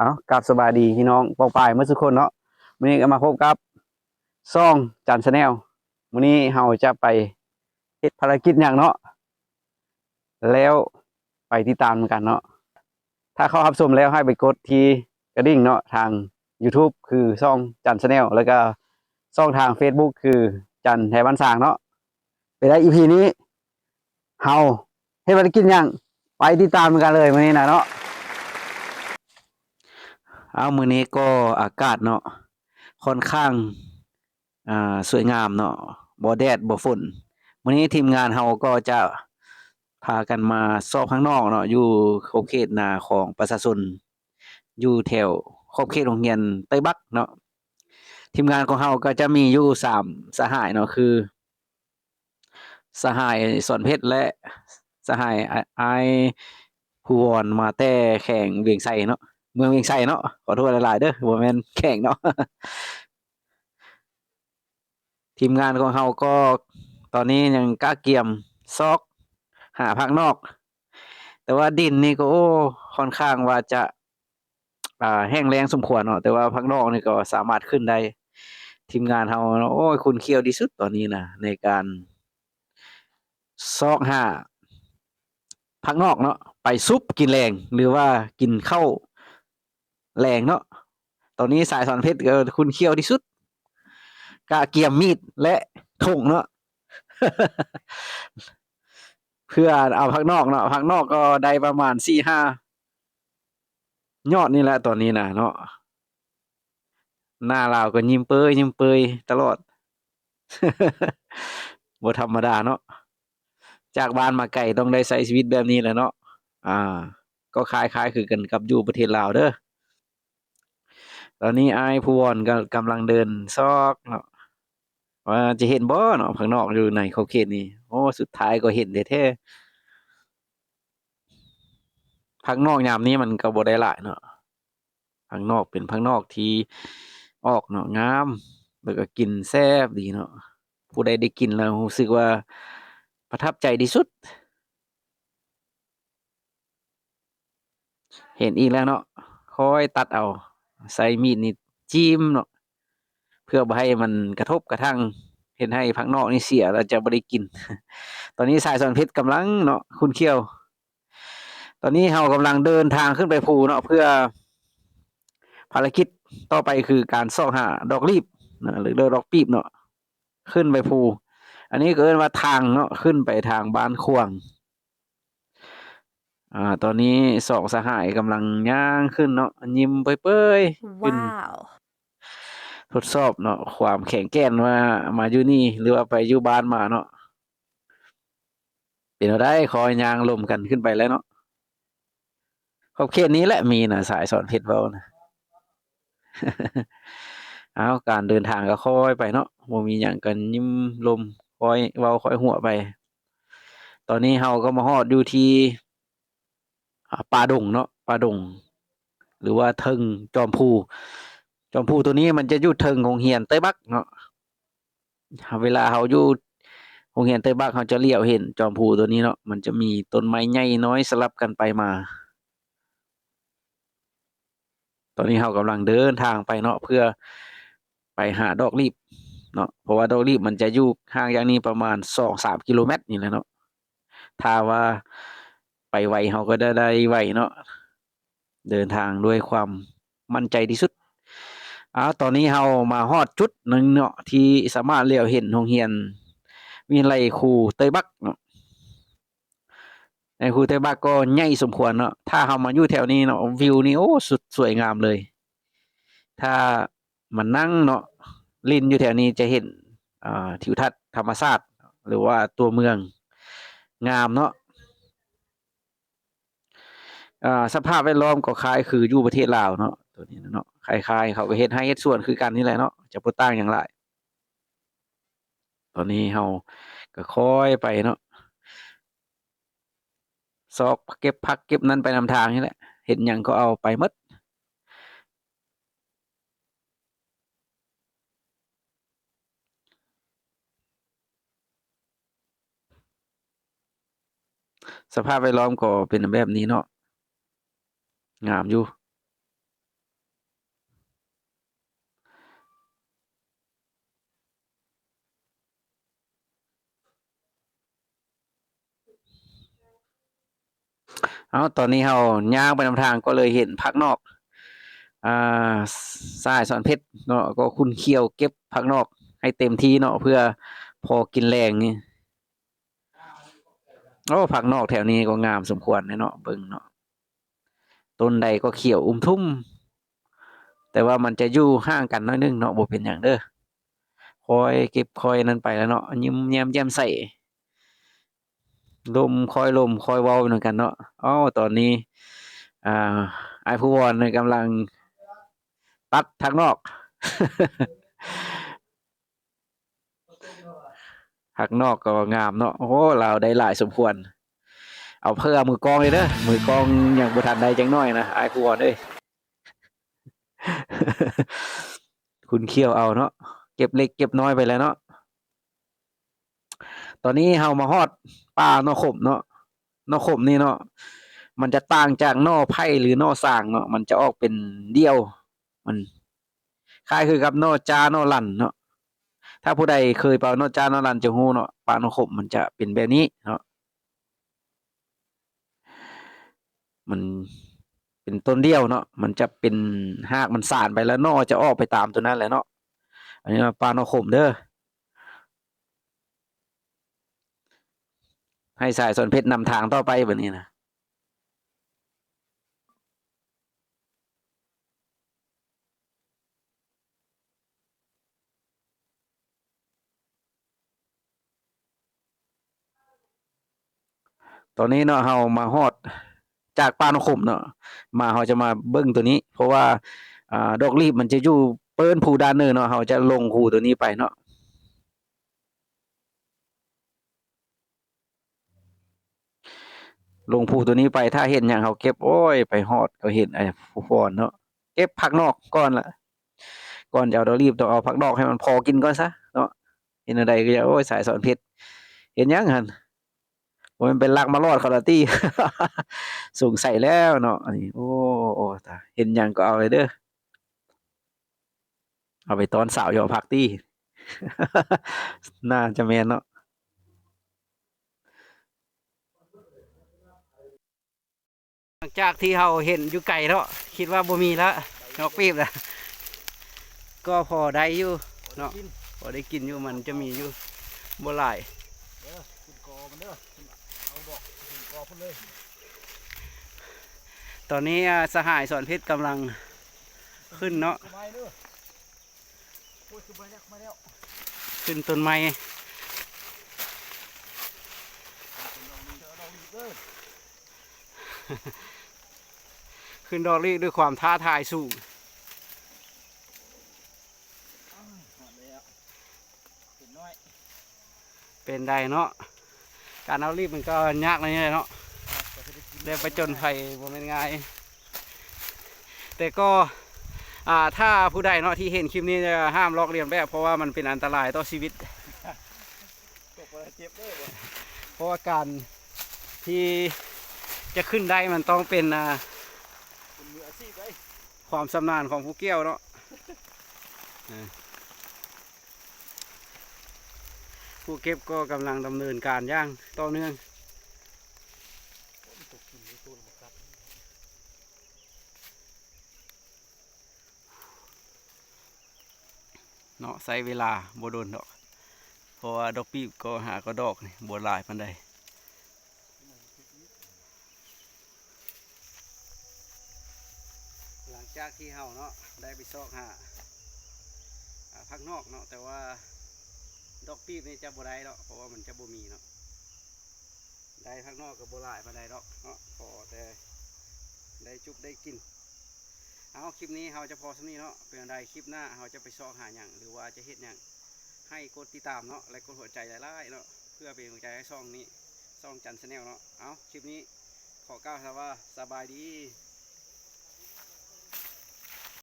เอากลับสบายดีพี่น้องปองปายเมื่อสักคนเนาะวันนี้ก็มาพบกับซ่องจันชาแนลวันนี้เราจะไปเฮ็ดภารกิจอย่างเนาะแล้วไปติดตามกันเนาะถ้าเข้ารับชมแล้วให้ไปกดที่กระดิ่งเนาะทาง YouTube คือซ่องจันชาแนลแล้วก็ซ่องทาง Facebook คือจันไทยบ้านสางเนาะไปได้ EP นี้เฮาเฮ็ดภารกิจอย่างไปติดตามกันเลยวันนี้นะเนาะ เอามือนี้ก็อากาศเนาะค่อนข้างอ่าสวยงามเนาะบ่แดดบ่ฝนมื้อนี้ทีมงานเฮาก็จะพากันมาซอกข้างนอกเนาะอยู่ขอบเขตนาของประชาชนอยู่แถวขอบเขตโรงเรียนไต้บักเนาะทีมงานของเฮาก็จะมีอยู่สามสหายเนาะคือ สหายสอนเพชรและสหายออผู้วอนมาแต่แข่งเวียงไสเนาะ เมืองเวียงไสเนาะขอโทษหลายๆเด้อบ่แม่นแข่งเนาะทีมงานของเฮาก็ตอนนี้ยังกล้าเกียมซอก หาพักนอก แต่ว่าดินนี่ก็โอ้ค่อนข้างว่าจะ อ่าแห้งแล้งสมควรเนาะแต่ว่าพักนอกนี่ก็สามารถขึ้นได้ ทีมงานเฮาโอ้ยคุณเคียวที่สุดตอนนี้นะในการซอกหาพักนอกเนาะไปซุปกินแรงหรือว่ากินข้าว แรงเนาะตอนนี้สายสอนเพชรก็คุณเคี้ยวที่สุดกะเกียมมีดและถงเนาะเพื่อเอาพักนอกเนาะพักนอกก็ได้ประมาณสี่ห้ายอดนี่แหละตอนนี้นะเนาะหน้าเราก็ยิ้มเปยยิ้มเปยตลอดบ่ธรรมดาเนาะจากบ้านมาไกลต้องได้ใช้ชีวิตแบบนี้แหละเนาะอ่า ก็คล้ายๆคือกันกับอยู่ประเทศลาวเด้อ ตอนนี้ไอายผู้วอนก็กำลังเดินซอกเนาะว่าจะเห็นบ่เนาะข้างนอกอยู่ในเขอบเขตนี้โอ้สุดท้ายก็เห็นแท้ๆพักนอกยามนี้มันก็บ่ได้หลายเนาะพักนอกเป็นพักนอกที่ออกเนาะงาม แล้วก็กินแซ่บดีเนาะผู้ใดได้กินแล้วรู้สึกว่าประทับใจที่สุด เห็นอีกแล้วเนาะคอยตัดเอา ใส่มีดนี่จิ้มเนาะเพื่อบ่ให้มันกระทบกระทั่งเห็นให้พักนอกนี่เสียเราจะบ่ได้กิน ตอนนี้สายสอนเพชรกำลังเนาะคุณเขี้ยว ตอนนี้เรากำลังเดินทางขึ้นไปภูเนาะเพื่อภารกิจต่อไปคือการซ่องหาดอกลีบนะหรือดอกปีบเนาะขึ้นไปภู อันนี้ก็เอิ้นว่าทางเนาะขึ้นไปทางบ้านควง อ่า ตอนนี้สองสหายกำลังย่างขึ้นเนาะยิ้มเปื่อยๆขึ้น Wow. ทดสอบเนาะความแข็งแกร่งว่ามาอยู่นี่ หรือว่าไปอยู่บ้านมาเนาะเป็นเอาได้คอยยางลมกันขึ้นไปแล้วเนาะขอบเขตนี้แหละมีนะสายสอนเพชรเว้านะ เอาการเดินทางก็ค่อยไปเนาะบ่มีหยังกันยิ้มลมคอยเว้าคอยหัวไป ตอนนี้เฮาก็มาฮอดอยู่ที่อ่า ป่าดงเนาะป่าดง หรือว่าเทิงจอมภูจอมภูตัวนี้มันจะอยู่เทิงของเฮียนไต้บักเนาะเวลาเฮาอยู่โรงเรียนไต้บักเขาจะเลี้ยวเห็นจอมภูตัวนี้เนาะมันจะมีต้นไม้ใหญ่น้อยสลับกันไปมา ตอนนี้เรากำลังเดินทางไปเนาะเพื่อไปหาดอกลีบเนาะเพราะว่าดอกลีบมันจะอยู่ห่างจากนี้ประมาณสองสามกิโลเมตรนี่แหละเนาะถ้าว่า ไปไวเราก็ได้ได้ไวเนาะเดินทางด้วยความมั่นใจที่สุดอ้าวตอนนี้เรามาฮอดจุดหนึ่งเนาะที่สามารถเลี้ยวเห็นโรงเรียนวิทยาลัยครูเตยบักเนาะในครูเตยบักก็ใหญ่สมควรเนาะถ้าเรามาอยู่แถวนี้เนาะวิวนี่โอ้สุดสวยงามเลย ถ้ามันนั่งเนาะลินอยู่แถวนี้จะเห็นอ่าทิวทัศน์ธรรมชาติหรือว่าตัวเมืองงามเนาะ อ่าสภาพแวดล้อมก็คล้ายคืออยู่ประเทศลาวเนาะตัวนี้เนาะคล้ายๆเขาก็เฮ็ดให้เฮ็ดสวนคือกันนี่แหละเนาะจะบ่ต่างหยังหลายตอนนี้เฮาก็ค่อยไปเนาะซอกเก็บผักเก็บนั้นไปนำทางนี่แหละ เห็นหยังก็เอาไปหมดสภาพแวดล้อมก็เป็นแบบนี้เนาะ งามอยู่เอาตอนนี้เราย่างไปนำทางก็เลยเห็นพักนอก อ่าสายสอนเพชรเนาะก็คุณเคียวเก็บพักนอก ให้เต็มที่เนาะเพื่อพอกินแรงนี่โอ้ผักนอกแถวนี้ก็งามสมควรเนาะเบิ่งเนาะ ต้นใดก็เขียวอุ้มทุ่ม แต่ว่ามันจะอยู่ห่างกันน้อยนึงเนาะบ่เป็นหยังเด้อคอยเก็บคอยนั้นไปแล้วเนาะยิ้มแย้มแจ่มใสลมคอยลมคอยเว้าเหมือนกันเนาะอ้อตอนนี้ อ่า ไอผู้วอนเนี่ยกำลังตัดทางนอกหักนอกก็งามเนาะโอ้เราได้หลายสมควร เอาเพื่อมือกองเลยเด้อมือกองอย่างบุทันใดจังน้อยนะไอ้ผู้วอนเอ้ยคุณเคี่ยวเอาเนาะเก็บเล็กเก็บน้อยไปแล้วเนาะตอนนี้เฮามาฮอดป่านอขมเนาะนอขมนี่เนาะมันจะต่างจากนอไผ่หรือนอสร้างเนาะมันจะออกเป็นเดี่ยว มันคล้ายคือกับนอจานอลันเนาะถ้าผู้ใดเคยเป่านอจานอลันจะฮู้เนาะปลานอขมมันจะเป็นแบบนี้เนาะ มันเป็นต้นเดียวเนาะมันจะเป็นหากมันสานไปแล้วนอจะออกไปตามตัวนั้นแหละเนาะอันนี้ปลานอขมเด้อให้สายสนเพชรนำทางต่อไปแบบนี้นะตอนนี้เนาะเฮามาฮอด จากปานขมเนาะมาเฮาจะมาเบิ่งตัวนี้ เพราะว่าอ่าดอกลีบมันจะอยู่เปิ้นภูด้านเนินเนาะเฮาจะลงภูตัวนี้ไปเนาะลงภูตัวนี้ไปถ้าเห็นหยังเฮาเก็บโอ้ยไปฮอดก็เห็นไอ้ผู้ฟอนเนาะเก็บผักนอกก่อนละก่อนจะเอาดอกลีบต้องเอาผักนอกให้มันพอกินก่อนซะเนาะเห็นอะไรก็จะโอ้ยสายสอนเพชรเห็นยังหั่นว่า มันเป็นลักมารอดคาราตี้สูงใสัยแล้วเนาะอันนี้โอ้โอ้ตาเห็นหยังก็เอาเลยเด้อเอาไปตอนสาวหยอพักตี้น่าจะแม่นเนาะหลังจากที่เราเห็นอยู่ไกลเนาะคิดว่าบ่มีแล้วนกปีบแล้วก็พอได้อยู่เนาะพอได้กินอยู่มันจะมีอยู่บ่หลาย อกคุณกอพุ่นเลย ตอนนี้อ่าสหายสอนเพชรกำลังขึ้นเนาะสบายเด้อโอ้ยสบายแล้วมาแล้วขึ้นต้นไม้เจอเราอีกเด้อขึ้นดอกลีด้วยความท้าทายสูงอ้าวหอดแล้วเป็นน้อยเป็นได้เนาะ การเอารีบมันก็ยากนะเนี่ยเนาะครับก็จะได้กินได้ไปจนภัยบ่เป็นง่ายแต่ก็อ่าถ้าผู้ใดเนาะที่เห็นคลิปนี้จะห้ามลอกเลียนแบบ เพราะว่ามันเป็นอันตรายต่อชีวิตตกอะไรเจ็บเด้อบ่เพราะว่าการที่จะขึ้นได้มันต้องเป็นอ่าเป็นมืออาชีพเลยความสำนาญของผู้เกี้ยวเนาะเออ ผู้เก็บก็กำลังดำเนินการย่างต่อเนื่องเนาะใช้เวลาบ่โดนดอก เพราะว่าดอกปีบก็หาก็ดอกนี่บ่หลายปานใดหลังจากที่เฮาเนาะได้ไปซอกหาพักนอกเนาะแต่ว่า ดอกปีบนี่จะบ่ได้เนาะเพราะว่ามันจะบ่มีเนาะได้พักนอกก็บ่หลายปานใดดอกเนาะพอแต่ได้จุบได้กิน เอาคลิปนี้เราจะพอสำนี้เนาะเป็นใดคลิปหน้าเราจะไปซอกหาอย่างหรือว่าจะเฮ็ดอย่างให้กดติดตามเนาะและกดหัวใจหลายๆเนาะเพื่อเป็นกำลังใจให้ช่องนี้ช่องจันชาแนลเนาะเอาคลิปนี้ขอกล่าวคำว่าสบายดี